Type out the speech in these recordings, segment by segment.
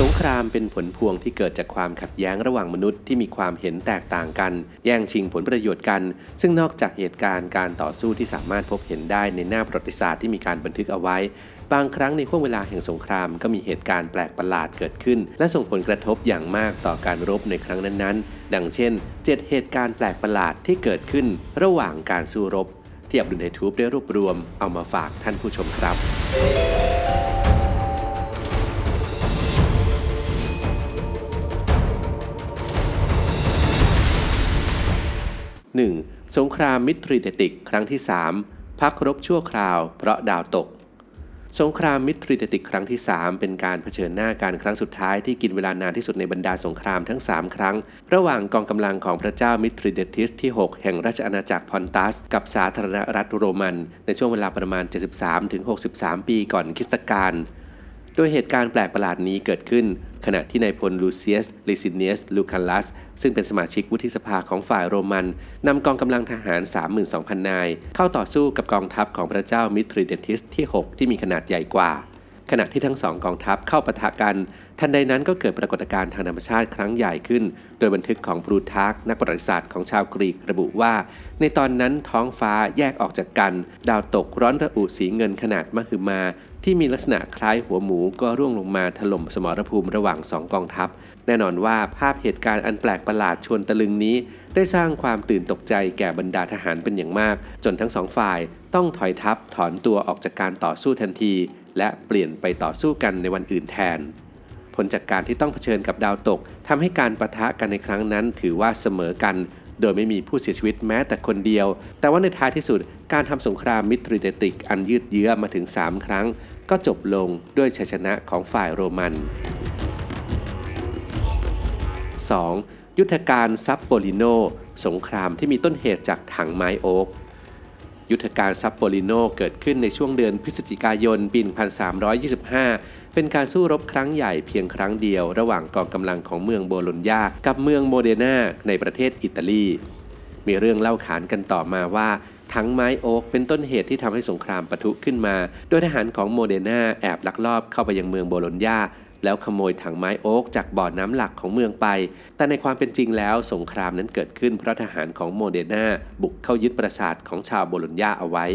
สงครามเป็นผลพวงที่เกิดจากความขัดแย้งระหว่างมนุษย์ที่มีความเห็นแตกต่างกัน แย่งชิงผลประโยชน์กัน ซึ่งนอกจากเหตุการณ์การต่อสู้ที่สามารถพบเห็นได้ในหน้าประวัติศาสตร์ที่มีการบันทึกเอาไว้ บางครั้งในช่วงเวลาแห่งสงครามก็มีเหตุการณ์แปลกประหลาดเกิดขึ้น และส่งผลกระทบอย่างมากต่อการรบในครั้งนั้นๆ ดังเช่น 7 เหตุการณ์แปลกประหลาดที่เกิดขึ้น ระหว่างการสู้รบ ที่อับดุลไฮทูบได้รวบรวมเอามาฝากท่านผู้ชมครับ 1. สงครามมิตรีเดติกครั้งที่ 3 พักรบชั่วคราว เพราะดาวตก สงครามมิตรีเดติกครั้งที่ 3 เป็นการเผชิญหน้าการครั้งสุดท้ายที่กินเวลานานที่สุดในบรรดาสงครามทั้ง 3 ครั้ง ระหว่างกองกำลังของพระเจ้ามิตรีเดติสที่ 6 แห่งราชอาณาจักรพอนตัส กับสาธารณรัฐโรมัน ในช่วงเวลาประมาณ 73-63 ปีก่อนคริสตกาลโดยเหตุการณ์แปลกประหลาดนี้เกิดขึ้น ขณะที่นายพลลูเซียสลิซิเนียสลูคันลัส ซึ่งเป็นสมาชิกวุฒิสภาของฝ่ายโรมันนำกองกำลังทหาร 32,000 นาย เข้าต่อสู้กับกองทัพของพระเจ้ามิตริเดติสที่ 6 ที่มีขนาดใหญ่กว่า ขณะที่ทั้งสองกองทัพเข้าปะทะกัน ทันใดนั้นก็เกิดปรากฏการณ์ทางธรรมชาติครั้งใหญ่ขึ้น โดยบันทึกของบรูทาร์กนักประวัติศาสตร์ของชาวกรีกระบุว่า ในตอนนั้นท้องฟ้าแยกออกจากกัน ดาวตกร้อนระอุสีเงินขนาดมหึมา ที่มีลักษณะคล้ายหัวหมูก็ร่วงลงมาถล่มสมรภูมิระหว่างสองกองทัพ แน่นอนว่าภาพเหตุการณ์อันแปลกประหลาดชวนตะลึงนี้ ได้สร้างความตื่นตกใจแก่บรรดาทหารเป็นอย่างมาก จนทั้งสองฝ่ายต้องถอยทัพถอนตัวออกจากการต่อสู้ทันที และเปลี่ยนไปต่อสู้กันในวันอื่นแทน ผลจากการที่ต้องเผชิญกับดาวตกทำให้การประทะกันในครั้งนั้น ถือว่าเสมอกัน โดยไม่มีผู้เสียชีวิตแม้แต่คนเดียว แต่ว่าในท้ายที่สุดการทำสงครามมิตรีเดติกอันยืดเยื้อมาถึง 3 ครั้ง ก็จบลงด้วยชัยชนะของฝ่ายโรมัน 2. ยุทธการซับโปลิโน สงครามที่มีต้นเหตุจากถังไม้โอ๊ก ยุทธการซับโปลิโนเกิดขึ้นในช่วงเดือนพฤศจิกายนปี 1325 เป็นการสู้รบครั้งใหญ่เพียงครั้งเดียวระหว่างกองกำลังของเมืองโบโลญญากับเมืองโมเดนาในประเทศอิตาลี มีเรื่องเล่าขานกันต่อมาว่าถังไม้โอ๊กเป็นต้นเหตุที่ทำให้สงครามปะทุขึ้นมา โดยทหารของโมเดนาแอบลักลอบเข้าไปยังเมืองโบโลญญา แล้วขโมยถังไม้โอ๊กจากบ่อน้ำหลักของเมืองไป แต่ในความเป็นจริงแล้วสงครามนั้นเกิดขึ้นเพราะทหารของโมเดนาบุกเข้ายึดปราสาทของชาวโบโลญญาเอาไว้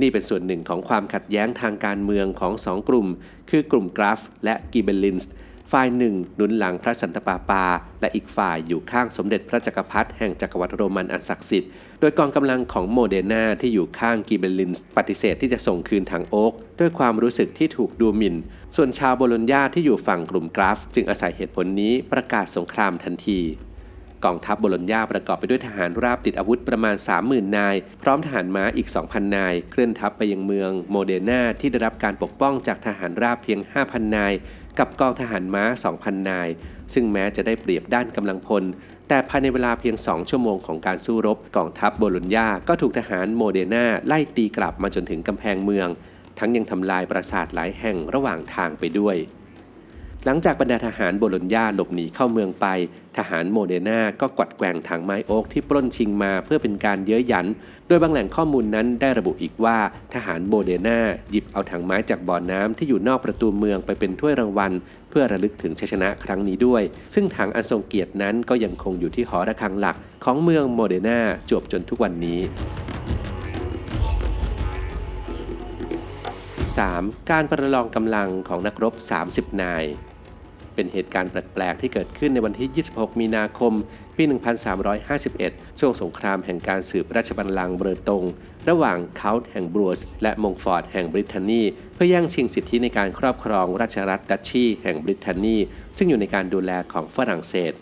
นี่เป็นส่วนหนึ่งของความขัดแย้งทางการเมืองของสองกลุ่ม คือกลุ่มกราฟ และกิเบลินส์ ฝ่ายหนึ่งหนุนหลังพระสันตะปาปา และอีกฝ่ายอยู่ข้างสมเด็จพระจักรพรรดิแห่งจักรวรรดิโรมันอันศักดิ์สิทธิ์ โดยกองกำลังของโมเดนาที่อยู่ข้างกิเบลินส์ปฏิเสธที่จะส่งคืนถังโอ๊กด้วยความรู้สึกที่ถูกดูหมิ่น ส่วนชาวโบโลญญาที่อยู่ฝั่งกลุ่มกราฟ จึงอาศัยเหตุผลนี้ประกาศสงครามทันทีกองทัพโบโลญญาประกอบไปด้วยทหารราบติดอาวุธประมาณ 30,000 นาย พร้อมทหารม้าอีก 2,000 นาย เคลื่อนทัพไปยังเมืองโมเดนาที่ได้รับการปกป้องจากทหารราบเพียง 5,000 นาย กับกองทหารม้า 2,000 นาย ซึ่งแม้จะได้เปรียบด้านกำลังพล แต่ภายในเวลาเพียง 2 ชั่วโมงของการสู้รบ กองทัพโบโลญญาก็ถูกทหารโมเดนาไล่ตีกลับมาจนถึงกำแพงเมือง ทั้งยังทำลายปราสาทหลายแห่งระหว่างทางไปด้วย หลังจากบรรดาทหารโบโลญญาหลบหนีเข้าเมืองไป ทหารโมเดนาก็กวัดแกว่งถังไม้โอ๊กที่ปล้นชิงมาเพื่อเป็นการเย้ยหยัน โดยบางแหล่งข้อมูลนั้นได้ระบุอีกว่าทหารโมเดนาหยิบเอาถังไม้จากบ่อน้ำที่อยู่นอกประตูเมืองไปเป็นถ้วยรางวัล เพื่อระลึกถึงชัยชนะครั้งนี้ด้วย ซึ่งถังอันทรงเกียรตินั้นก็ยังคงอยู่ที่หอระฆังหลัก ของเมืองโมเดนาจวบจนทุกวันนี้ 3. การประลองกำลังของนักรบ 30 นาย เป็นเหตุการณ์แปลก ๆ ที่เกิดขึ้นในวันที่ 26 มีนาคม ปี 1351 ช่วงสงครามแห่งการสืบราชบัลลังก์เบอร์ตง ระหว่างเคาท์แห่งบรูซและมงฟอร์ดแห่งบริเตนนี เพื่อแย่งชิงสิทธิในการครอบครองราชรัฐดัชชีแห่งบริเตนนี ซึ่งอยู่ในการดูแลของฝรั่งเศส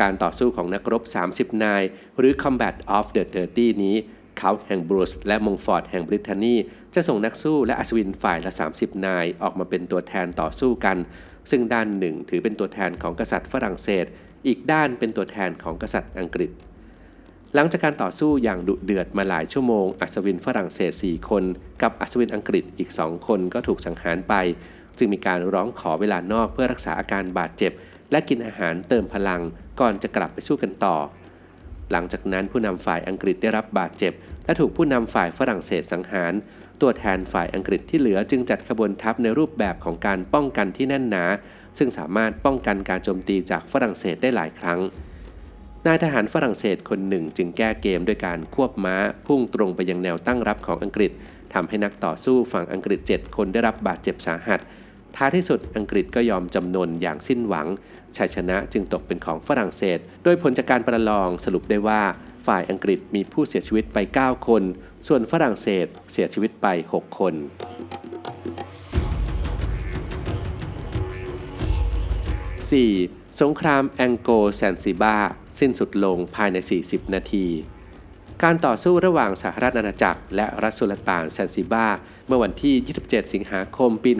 การต่อสู้ของนักรบ 30 นาย หรือ Combat of the 30นี้เขาแห่งบรูซและมงฟอร์ดแห่งบริเตนนีจะส่งนักสู้และอัศวินฝ่ายละ 30 นายออกมาเป็นตัวแทนต่อสู้กัน ซึ่งด้านหนึ่งถือเป็นตัวแทนของกษัตริย์ฝรั่งเศส อีกด้านเป็นตัวแทนของกษัตริย์อังกฤษ หลังจากการต่อสู้อย่างดุเดือดมาหลายชั่วโมง อัศวินฝรั่งเศส 4 คน กับอัศวินอังกฤษอีก2คนก็ถูกสังหารไป จึงมีการร้องขอเวลานอกเพื่อรักษาอาการบาดเจ็บ และกินอาหารเติมพลังก่อนจะกลับไปสู้กันต่อ หลังจากนั้นผู้นำฝ่ายอังกฤษได้รับบาดเจ็บ และถูกผู้นำฝ่ายฝรั่งเศสสังหาร ตัวแทนฝ่ายอังกฤษที่เหลือจึงจัดขบวนทัพในรูปแบบของการป้องกันที่แน่นหนา ซึ่งสามารถป้องกันการโจมตีจากฝรั่งเศสได้หลายครั้ง นายทหารฝรั่งเศสคนหนึ่งจึงแก้เกมด้วยการควบม้าพุ่งตรงไปยังแนวตั้งรับของอังกฤษทำให้นักต่อสู้ฝั่งอังกฤษ 7 คนได้รับบาดเจ็บสาหัส ท้ายที่สุดอังกฤษก็ยอมจำนนอย่างสิ้นหวัง ชัยชนะจึงตกเป็นของฝรั่งเศส โดยผลจากการประลองสรุปได้ว่า ฝ่ายอังกฤษมีผู้เสียชีวิตไป 9 คน ส่วนฝรั่งเศสเสียชีวิตไป 6 คน 4. สงครามแองโกแซนซิบาสิ้นสุดลงภายใน 40 นาที การต่อสู้ระหว่างสหรัฐอาณาจักร และรัฐสุลต่านแซนซิบาเมื่อวันที่ 27 สิงหาคม ปี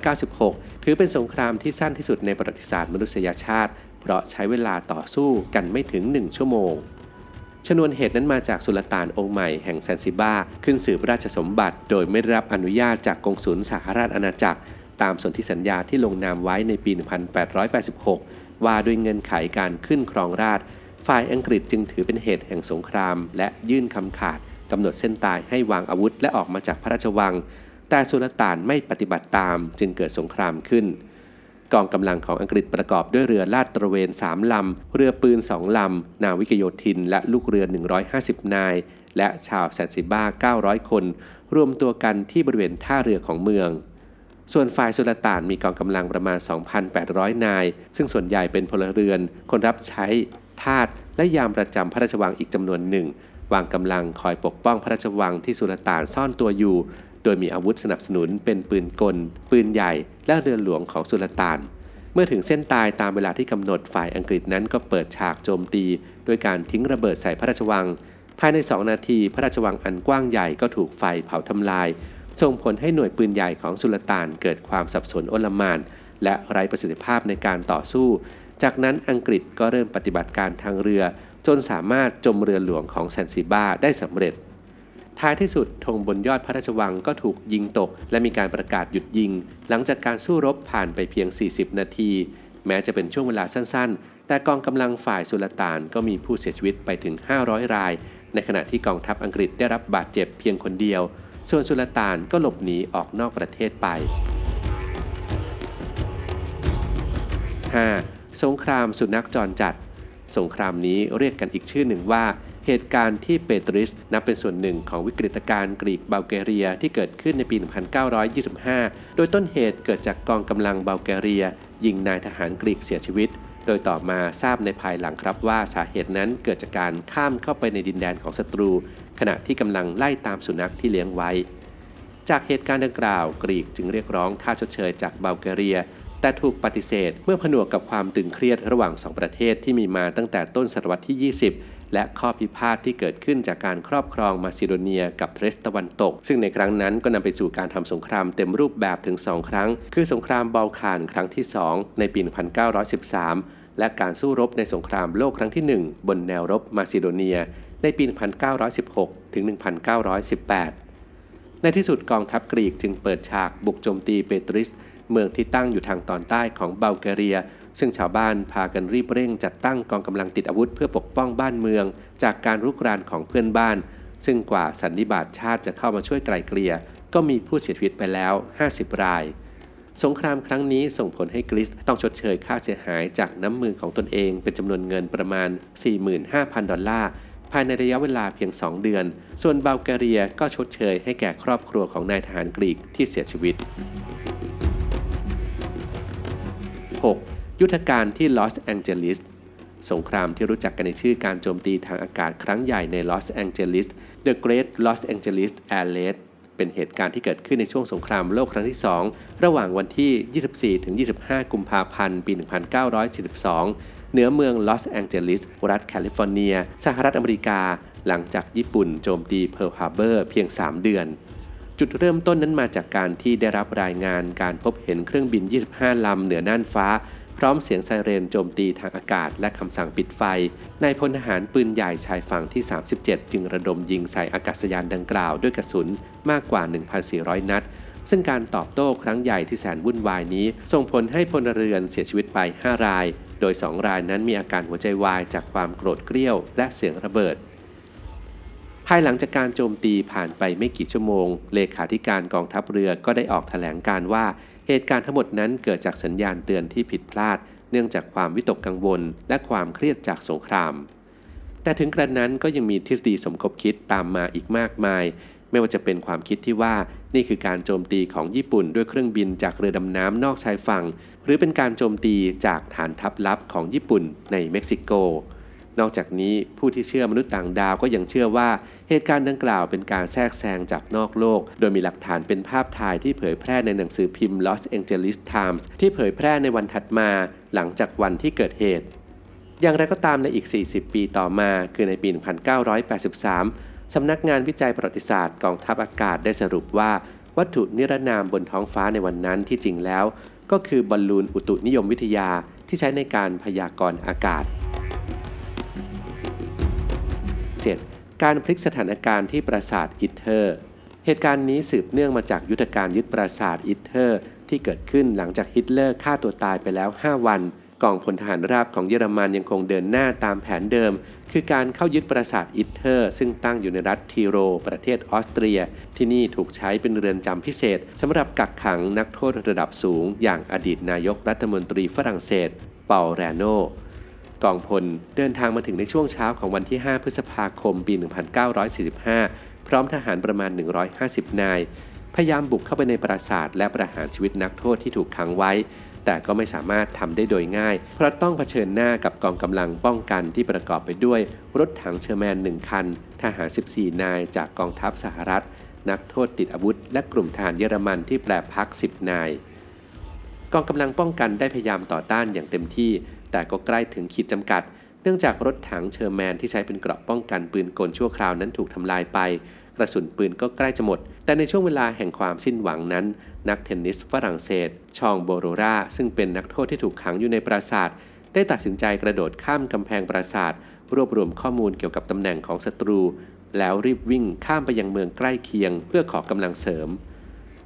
1896 ถือเป็นสงครามที่สั้นที่สุดในประวัติศาสตร์มนุษยชาติ เพราะใช้เวลาต่อสู้กันไม่ถึง 1 ชั่วโมง ชนวนเหตุนั้นมาจากสุลต่านองค์ใหม่แห่งแซนซิบาขึ้นสืบราชสมบัติ โดยไม่ได้รับอนุญาตจากกงสุลสหราชอาณาจักร ตามสนธิสัญญาที่ลงนามไว้ในปี 1886 ว่าด้วยเงินไขการขึ้นครองราชฝ่ายอังกฤษจึงถือเป็นเหตุแห่งสงคราม และยื่นคำขาดกำหนดเส้นตายให้วางอาวุธและออกมาจากพระราชวัง แต่สุลต่านไม่ปฏิบัติตามจึงเกิดสงครามขึ้น กองกำลังของอังกฤษประกอบด้วยเรือลาดตระเวน 3 ลำ เรือปืน 2 ลำ นาวิกโยธิน และลูกเรือ 150 นาย และชาวแซนซิบ้า 900 คน รวมตัวกันที่บริเวณท่าเรือของเมือง ส่วนฝ่ายสุลต่านมีกองกำลังประมาณ 2,800 นาย ซึ่งส่วนใหญ่เป็นพลเรือน คนรับใช้ ทาส และยามประจำพระราชวังอีกจำนวนหนึ่ง วางกำลังคอยปกป้องพระราชวังที่สุลต่านซ่อนตัวอยู่ โดยมีอาวุธสนับสนุนเป็นปืนกล ปืนใหญ่ และเรือหลวงของสุลต่าน เมื่อถึงเส้นตายตามเวลาที่กำหนดฝ่ายอังกฤษนั้นก็เปิดฉากโจมตีด้วยการทิ้งระเบิดใส่พระราชวัง ภายใน2นาทีพระราชวังอันกว้างใหญ่ก็ถูกไฟเผาทำลาย ส่งผลให้หน่วยปืนใหญ่ของสุลต่านเกิดความสับสนโอลมาน และไร้ประสิทธิภาพในการต่อสู้ จากนั้นอังกฤษก็เริ่มปฏิบัติการทางเรือ จนสามารถจมเรือหลวงของแซนซิบาได้สำเร็จ ท้ายที่สุดธงบนยอดพระราชวังก็ถูกยิงตก และมีการประกาศหยุดยิง หลังจากการสู้รบผ่านไปเพียง 40 นาที แม้จะเป็นช่วงเวลาสั้นๆ แต่กองกำลังฝ่ายสุลต่านก็มีผู้เสียชีวิตไปถึง 500 ราย ในขณะที่กองทัพอังกฤษได้รับบาดเจ็บเพียงคนเดียว ส่วนสุลต่านก็หลบหนีออกนอกประเทศไป 5. สงครามสุนัขจรจัด สงครามนี้เรียกกันอีกชื่อหนึ่งว่า เหตุการณ์ที่เปตริสนับเป็นส่วนหนึ่งของวิกฤตการณ์กรีกบัลแกเรียที่เกิดขึ้นในปี 1925 โดยต้นเหตุเกิดจากกองกำลังบัลแกเรีย ยิงนายทหารกรีกเสียชีวิต โดยต่อมาทราบในภายหลังครับว่าสาเหตุนั้นเกิดจากการข้ามเข้าไปในดินแดนของศัตรู ขณะที่กำลังไล่ตามสุนัขที่เลี้ยงไว้ จากเหตุการณ์ดังกล่าว กรีกจึงเรียกร้องค่าชดเชยจากบัลแกเรีย แต่ถูกปฏิเสธเมื่อผนวกกับความตึงเครียดระหว่างสองประเทศที่มีมาตั้งแต่ต้นศตวรรษที่ 20 และข้อพิพาทที่เกิดขึ้นจากการครอบครองมาซิโดเนียกับเทรสตะวันตก ซึ่งในครั้งนั้นก็นำไปสู่การทำสงครามเต็มรูปแบบถึง 2 ครั้ง คือสงครามบอลข่านครั้งที่ 2 ในปี 1913 และการสู้รบในสงครามโลกครั้งที่ 1 บนแนวรบมาซิโดเนีย ในปี 1916 ถึง 1918 ในที่สุดกองทัพกรีกจึงเปิดฉากบุกโจมตีเปตริส เมืองที่ตั้งอยู่ทางตอนใต้ของบัลแกเรีย ซึ่งชาวบ้านพากันรีบเร่งจัดตั้งกองกำลังติดอาวุธเพื่อปกป้องบ้านเมือง จากการรุกรานของเพื่อนบ้าน ซึ่งกว่าสันนิบาตชาติจะเข้ามาช่วยไกลเกลี่ย ก็มีผู้เสียชีวิตไปแล้ว 50 ราย สงครามครั้งนี้ส่งผลให้กรีซต้องชดเชยค่าเสียหายจากน้ำมือของตนเองเป็นจำนวนเงินประมาณ 45,000 ดอลลาร์ภายในระยะเวลาเพียง 2 เดือน ส่วนบัลแกเรียก็ชดเชยให้แก่ครอบครัวของนายทหารกรีกที่เสียชีวิต 6. ยุทธการที่ลอสแองเจลิสสงครามที่รู้จักกันในชื่อการโจมตีทางอากาศครั้งใหญ่ในลอสแองเจลิส The Great Los Angeles Air Raid เป็นเหตุการณ์ที่เกิดขึ้นในช่วงสงครามโลกครั้งที่ 2 ระหว่างวันที่ 24-25 กุมภาพันธ์ ปี 1942 เหนือเมืองลอสแองเจลิส รัฐแคลิฟอร์เนีย สหรัฐอเมริกา หลังจากญี่ปุ่นโจมตีเพิร์ลฮาร์เบอร์เพียง 3 เดือน จุดเริ่มต้นนั้นมาจากการที่ได้รับรายงานการพบเห็นเครื่องบิน 25 ลำเหนือน่านฟ้า พร้อมเสียงไซเรนโจมตีทางอากาศและคำสั่งปิดไฟนายพลทหารปืนใหญ่ชายฝั่งที่ 37 จึงระดมยิงใส่อากาศยานดังกล่าวด้วยกระสุนมากกว่า 1,400 นัด ซึ่งการตอบโต้ครั้งใหญ่ที่แสนวุ่นวายนี้ ส่งผลให้พลเรือนเสียชีวิตไป 5 ราย โดย 2 รายนั้นมีอาการหัวใจวายจากความโกรธเกรี้ยว และเสียงระเบิด ภายหลังจากการโจมตีผ่านไปไม่กี่ชั่วโมง เลขาธิการกองทัพเรือก็ได้ออกแถลงการว่า เหตุการณ์ทั้งหมดนั้นเกิดจากสัญญาณเตือนที่ผิดพลาด เนื่องจากความวิตกกังวล และความเครียดจากสงคราม แต่ถึงกระนั้นก็ยังมีทฤษฎีสมคบคิดตามมาอีกมากมาย ไม่ว่าจะเป็นความคิดที่ว่านี่คือการโจมตีของญี่ปุ่นด้วยเครื่องบินจากเรือดำน้ำนอกชายฝั่ง หรือเป็นการโจมตีจากฐานทัพลับของญี่ปุ่นในเม็กซิโก นอกจากนี้ผู้ที่เชื่อมนุษย์ต่างดาวก็ยังเชื่อว่าเหตุการณ์ดังกล่าวเป็นการแทรกแซงจากนอกโลก โดยมีหลักฐานเป็นภาพถ่ายที่เผยแพร่ในหนังสือพิมพ์ Los Angeles Times ที่เผยแพร่ในวันถัดมาหลังจากวันที่เกิดเหตุ อย่างไรก็ตามในอีก 40 ปีต่อมา คือในปี 1983 สำนักงานวิจัยประวัติศาสตร์กองทัพอากาศได้สรุปว่า วัตถุนิรนามบนท้องฟ้าในวันนั้นที่จริงแล้ว ก็คือบอลลูนอุตุนิยมวิทยาที่ใช้ในการพยากรณ์อากาศ 7. การพลิกสถานการณ์ที่ปราสาทอิตเทอร์ เหตุการณ์นี้สืบเนื่องมาจากยุทธการยึดปราสาทอิตเทอร์ ที่เกิดขึ้นหลังจากฮิตเลอร์ฆ่าตัวตายไปแล้ว 5 วันกองพลทหารราบของเยอรมันยังคงเดินหน้าตามแผนเดิม คือการเข้ายึดปราสาทอิตเทอร์ ซึ่งตั้งอยู่ในรัฐทีโร ประเทศออสเตรีย ที่นี่ถูกใช้เป็นเรือนจำพิเศษสำหรับกักขังนักโทษระดับสูง อย่างอดีตนายกรัฐมนตรีฝรั่งเศส เปาแรโน กองพลเดินทางมาถึงในช่วงเช้าของวันที่ 5 พฤษภาคม ปี 1945 พร้อมทหารประมาณ 150 นาย พยายามบุกเข้าไปในปราสาทและประหารชีวิตนักโทษที่ถูกขังไว้ แต่ก็ไม่สามารถทำได้โดยง่าย เพราะต้องเผชิญหน้ากับกองกำลังป้องกันที่ประกอบไปด้วย รถถังเชอร์แมน 1 คัน ทหาร 14 นายจากกองทัพสหรัฐ นักโทษติดอาวุธ และกลุ่มทหารเยอรมันที่แปรพัก 10 นาย กองกำลังป้องกันได้พยายามต่อต้านอย่างเต็มที่ แต่ก็ใกล้ถึงขีดจำกัด เนื่องจากรถถังเชอร์แมนที่ใช้เป็นเกราะป้องกันปืนกลชั่วคราวนั้นถูกทำลายไป กระสุนปืนก็ใกล้จะหมด แต่ในช่วงเวลาแห่งความสิ้นหวังนั้น นักเทนนิสฝรั่งเศส ชองโบโรราซึ่งเป็นนักโทษที่ถูกขังอยู่ในปราสาทได้ตัดสินใจกระโดดข้ามกำแพงปราสาทรวบรวมข้อมูลเกี่ยวกับตำแหน่งของศัตรู แล้วรีบวิ่งข้ามไปยังเมืองใกล้เคียง เพื่อขอกำลังเสริม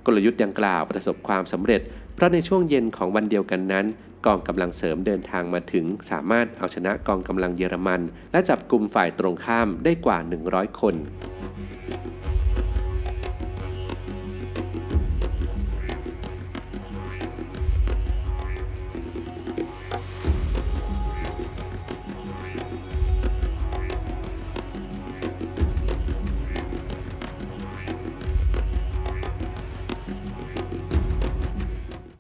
กลยุทธ์ดังกล่าวประสบความสำเร็จ เพราะในช่วงเย็นของวันเดียวกันนั้น กองกำลังเสริมเดินทางมาถึง สามารถเอาชนะกองกำลังเยอรมัน และจับกลุ่มฝ่ายตรงข้ามได้กว่า 100 คน